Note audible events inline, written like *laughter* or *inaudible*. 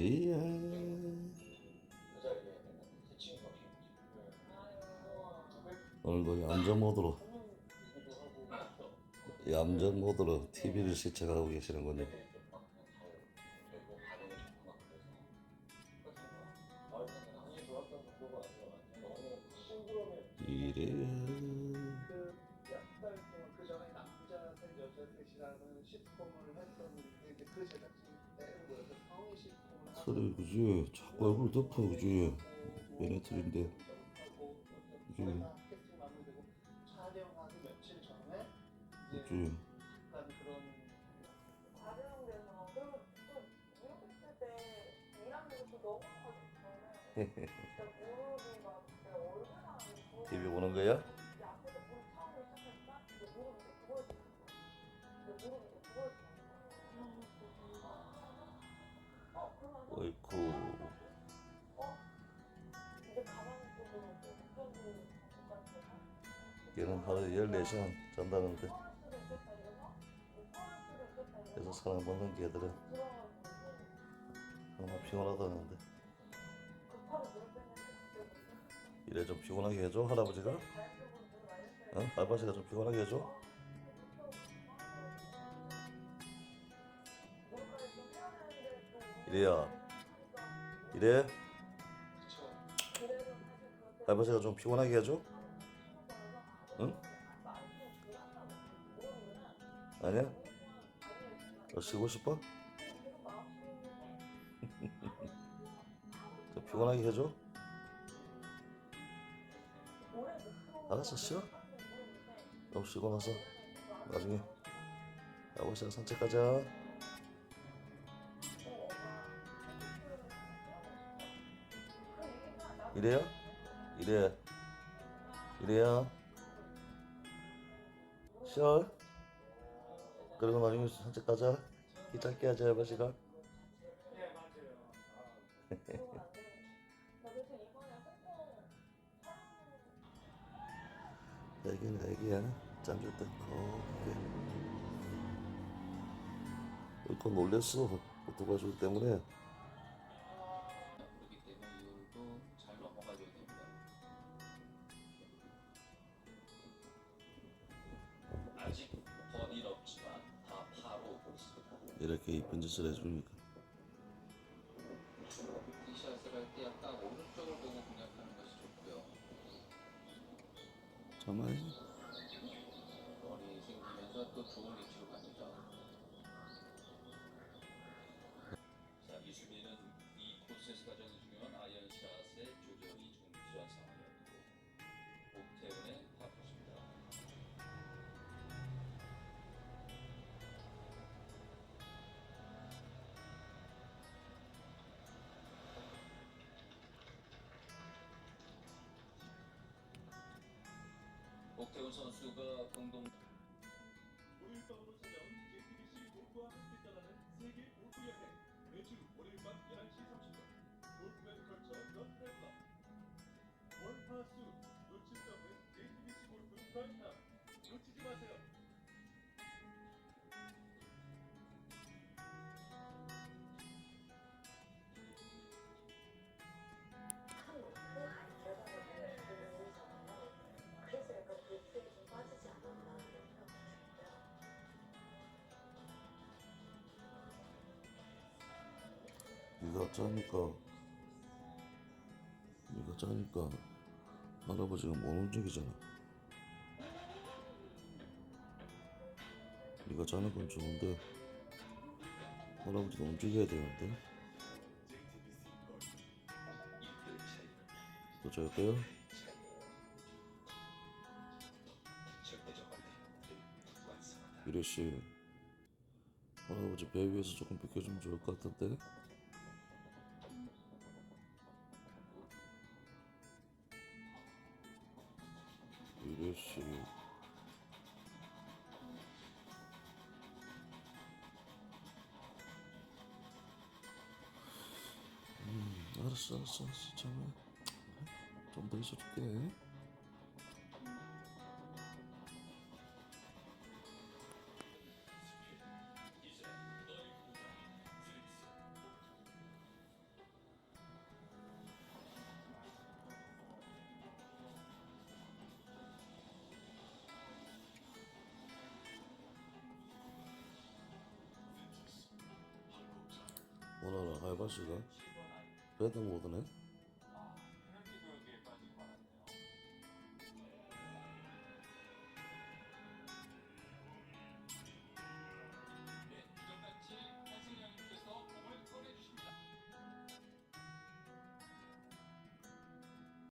이래야 오늘도 얌전 모드로 얌전 모드로 TV를 시청하고 계시는군요. 여자 셋이라는 시트콤을 이제 그 때린 거여서 성의 시트콤을 그래 그지? 자꾸 얼굴 덮어 그지? 얘네들인데. 그지? 그지? *laughs* TV 보는 거야? 어이쿠. 얘는 하루에 14시간 잔다는데 그래서 사랑받는 개들은 얼마나 피곤하다는데 이래 좀 피곤하게 해줘 할아버지가 말렸어요. 어? 할아버지가 좀 피곤하게 해줘 이래야. 이래 할아버지가 좀 피곤하게 해줘 응? 아니야? 너 쉬고 싶어? *laughs* 좀 피곤하게 해줘? 알았어 쉬어 너무 쉬고 나서 나중에 아버지랑 산책 가자 이래요? 이래 이래야 쉬어 그리고 나중에 산책 가자. 기 짧게 하자 네 맞아요 애기는 애기야 때 곱게. 이거 놀랬어. 오토바이 소리 때문에 이렇게 이쁜 짓을 해주니까 티샷을 할 때 약간 오른쪽을 보고 공략하는 것이 좋고요. 정말 머리 생기면서 또 좋은 위치로 선수가 공동 네가 짜니까 네가 짜니까 할아버지가 못 움직이잖아. 네가 짜는 건 좋은데 할아버지도 움직여야 되는데? 또 잘까요? 유래씨 할아버지 배 위에서 조금 비켜주면 좋을 것 같은데 유래씨 음 알았어 알았어 알았어. 잠깐만. 좀더 있어줄게 오늘은 하이바시가 배드 모드네